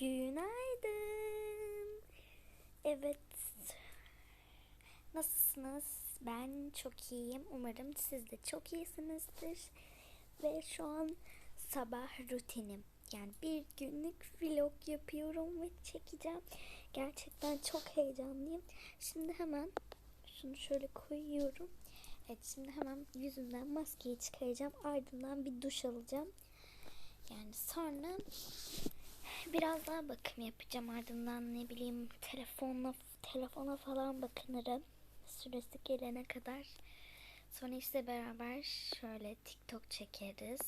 Günaydın. Evet. Nasılsınız? Ben çok iyiyim. Umarım siz de çok iyisinizdir. Ve şu an sabah rutinim. Yani bir günlük vlog yapıyorum ve çekeceğim. Gerçekten çok heyecanlıyım. Şimdi hemen şunu şöyle koyuyorum. Evet şimdi hemen yüzümden maskeyi çıkaracağım. Ardından bir duş alacağım. Yani sonra biraz daha bakım yapacağım. Ardından ne bileyim telefona telefona falan bakınırım. Süresi gelene kadar. Sonra işte beraber şöyle TikTok çekeriz.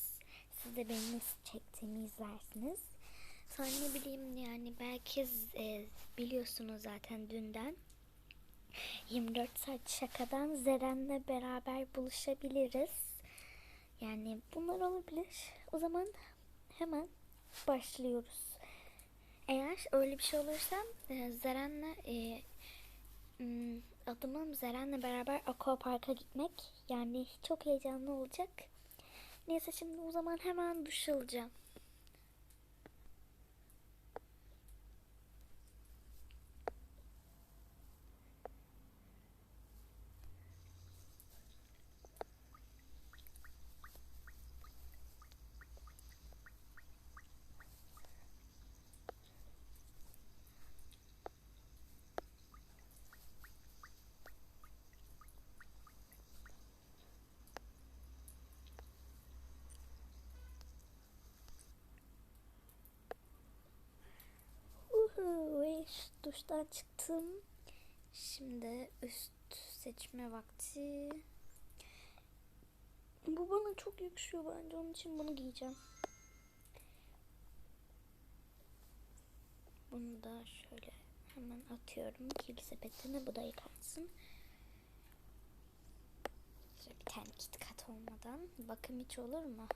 Siz de benim nasıl çektiğimi izlersiniz. Sonra ne bileyim yani belki e, biliyorsunuz zaten dünden 24 saat şakadan Zeren'le beraber buluşabiliriz. Yani bunlar olabilir. O zaman hemen başlıyoruz. Eğer öyle bir şey olursa e, Zeren'le e, m, adımım Zeren'le beraber Aquapark'a gitmek. Yani çok heyecanlı olacak. Neyse şimdi o zaman hemen duş alacağım. Uhu, ve duştan çıktım. Şimdi üst seçme vakti. Bu bana çok yakışıyor bence. Onun için bunu giyeceğim. Bunu da şöyle hemen atıyorum. Kirli sepetine bu da yıkansın. Şöyle bir tane kit kat olmadan. Bakım hiç olur mu?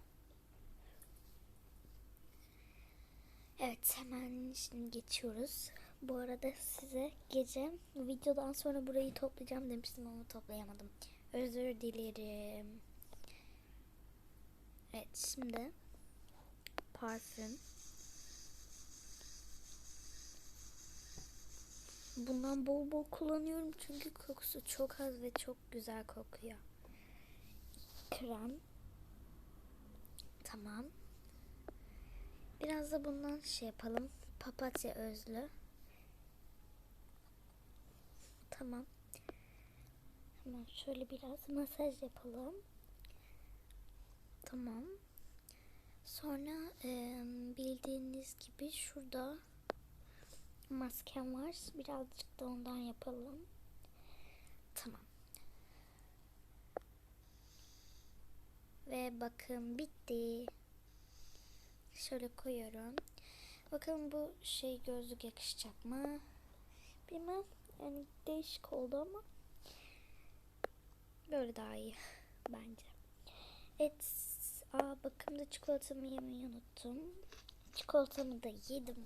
Evet hemen şimdi geçiyoruz. Bu arada size gece videodan sonra burayı toplayacağım demiştim ama toplayamadım. Özür dilerim. Evet şimdi parfüm. Bundan bol bol kullanıyorum çünkü kokusu çok az ve çok güzel kokuyor. Krem. Tamam. Biraz da bundan şey yapalım. Papatya özlü. Tamam. Hemen şöyle biraz masaj yapalım. Tamam. Sonra e, bildiğiniz gibi şurada maskem var. Birazcık da ondan yapalım. Tamam. Ve bakın bitti. Şöyle koyuyorum. Bakalım bu şey gözlük yakışacak mı? Bilmem. Yani değişik oldu ama böyle daha iyi bence. Evet. Aa bakımda çikolatamı yemeyi unuttum. Çikolatamı da yedim.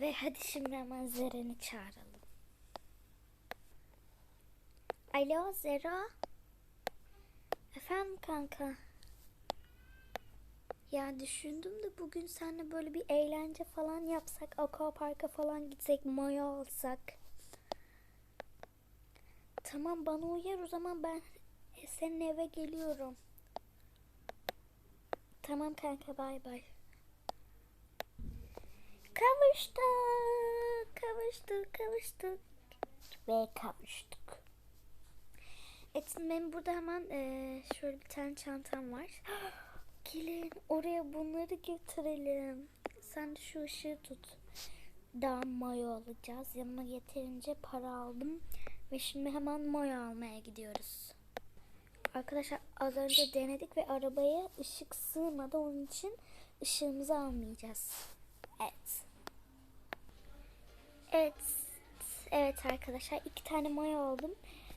Ve hadi şimdi hemen Zeren'i çağıralım. Alo Zera. Efendim kanka. Ya düşündüm de bugün seninle böyle bir eğlence falan yapsak, aquaparka falan gitsek, mayo alsak. Tamam bana uyar o zaman ben senin eve geliyorum. Tamam kanka bay bay. Kavuştuk, kavuştuk, kavuştuk ve kavuştuk. Evet benim burada hemen eee, şöyle bir tane çantam var. Gelin oraya bunları getirelim. Sen de şu ışığı tut. Daha mayo alacağız. Yanıma yeterince para aldım. Ve şimdi hemen mayo almaya gidiyoruz. Arkadaşlar az önce denedik ve arabaya ışık sığmadı. Onun için ışığımızı almayacağız. Evet. Evet. Evet arkadaşlar iki tane mayo aldım.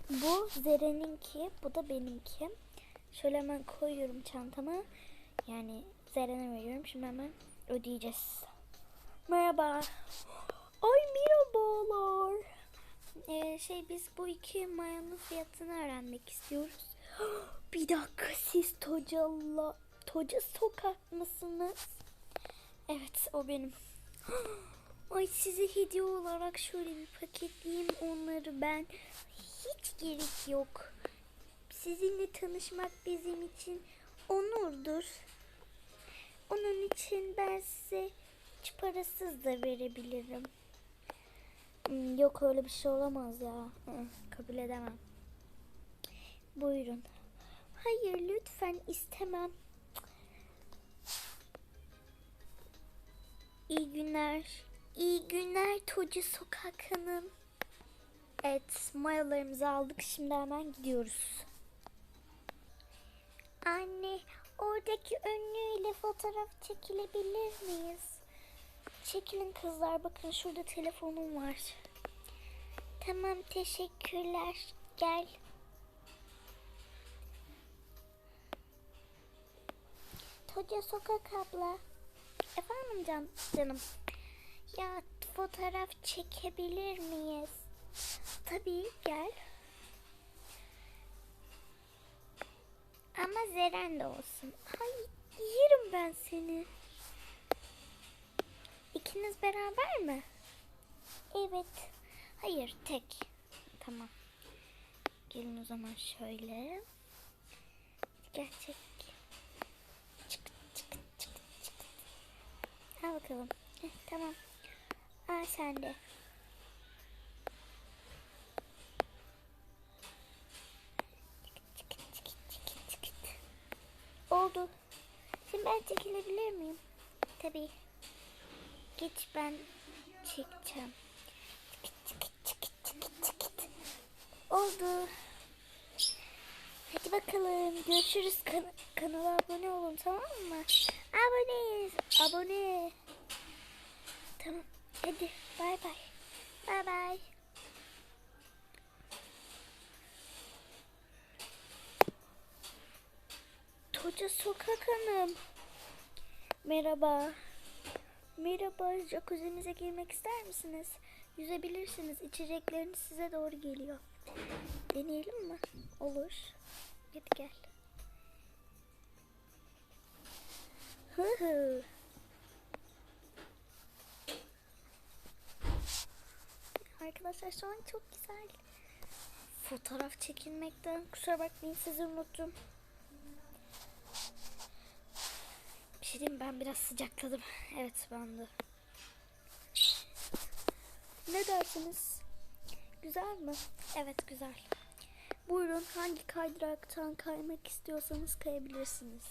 Bu Zeren'inki, bu da benimki. Şöyle hemen koyuyorum çantama. Yani Zeren'e veriyorum. Şimdi hemen ödeyeceğiz. Merhaba. Ay merhabalar. Ee, şey biz bu iki mayonun fiyatını öğrenmek istiyoruz. Bir dakika siz Toca'la Toca sokak mısınız? Evet o benim. Ay size hediye olarak şöyle bir paketleyeyim onları ben. Hiç gerek yok. Sizinle tanışmak bizim için onurdur. Onun için ben size hiç parasız da verebilirim. Hmm, Yok öyle bir şey olamaz ya. Kabul edemem. Buyurun. Hayır lütfen istemem. İyi günler. İyi günler Tocu Sokak Hanım. Evet mayalarımızı aldık. Şimdi hemen gidiyoruz. Anne oradaki ünlüyle fotoğraf çekilebilir miyiz? Çekilin kızlar bakın şurada telefonum var. Tamam teşekkürler. Gel. Toca Sokak abla. Efendim can, canım. Ya fotoğraf çekebilir miyiz? Tabii gel. Ama Zeren de olsun. Ay yerim ben seni. İkiniz beraber mi? Evet. Hayır tek. Tamam. Gelin o zaman şöyle. Gerçek. Çık çık çık çık. Al bakalım. Heh, tamam. Al sen de. Çık, çık, çık, çık, çık. Oldu. Şimdi ben çekilebilir miyim? Tabii. Geç ben çekeceğim. Oldu. Hadi bakalım. Görüşürüz. Kan- kanala abone olun tamam mı? Aboneyiz. Abone. Tamam. Hadi bay bay. Bay bay. Toca Sokak Hanım. Merhaba. Merhaba. Jacuzzi'nize girmek ister misiniz? Yüzebilirsiniz. İçecekleriniz size doğru geliyor. Deneyelim mi? Olur. Hadi gel. Hı hı. Arkadaşlar şu an çok güzel. Fotoğraf çekilmekten kusura bakmayın sizi unuttum. Bir şey diyeyim ben biraz sıcakladım. Evet ben de. Ne dersiniz? Güzel mi? Evet güzel. Buyurun hangi kaydıraktan kaymak istiyorsanız kayabilirsiniz.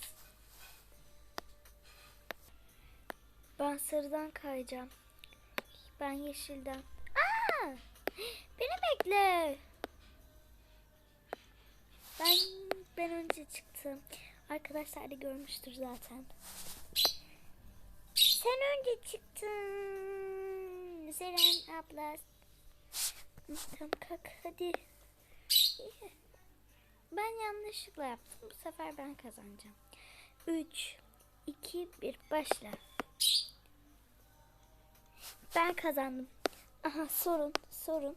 Ben sarıdan kayacağım. Ben yeşilden. Aa! Beni bekle. Ben ben önce çıktım. Arkadaşlar da görmüştür zaten. Önce çıktın. Zeren abla. Tamam kalk hadi. Ben yanlışlıkla yaptım. Bu sefer ben kazanacağım. 3, 2, 1 başla. Ben kazandım. Aha sorun sorun.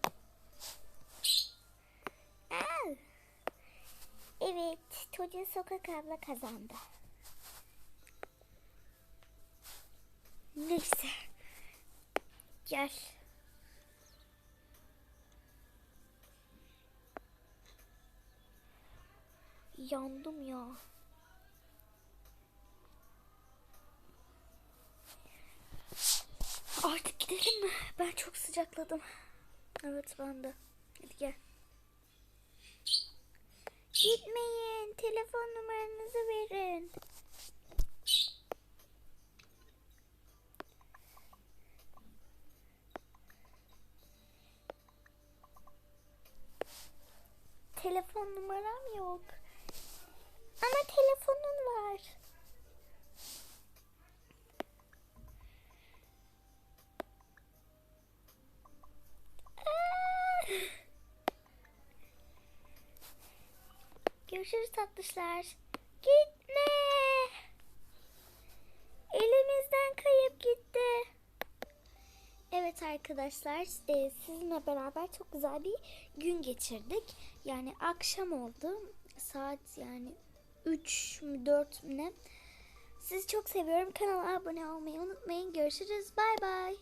Evet Toca Sokak abla kazandı. Neyse. Gel. Yandım ya. Artık gidelim mi? Ben çok sıcakladım. Evet ben de. Hadi gel. Gitmeyin. Telefon numaranızı verin. Telefon numaram yok. Ama telefonun var. Aa! Görüşürüz tatlışlar. Gitme. Arkadaşlar e, sizinle beraber çok güzel bir gün geçirdik. Yani akşam oldu. Saat yani 3 mü 4 mü ne? Sizi çok seviyorum. Kanala abone olmayı unutmayın. Görüşürüz. Bay bay.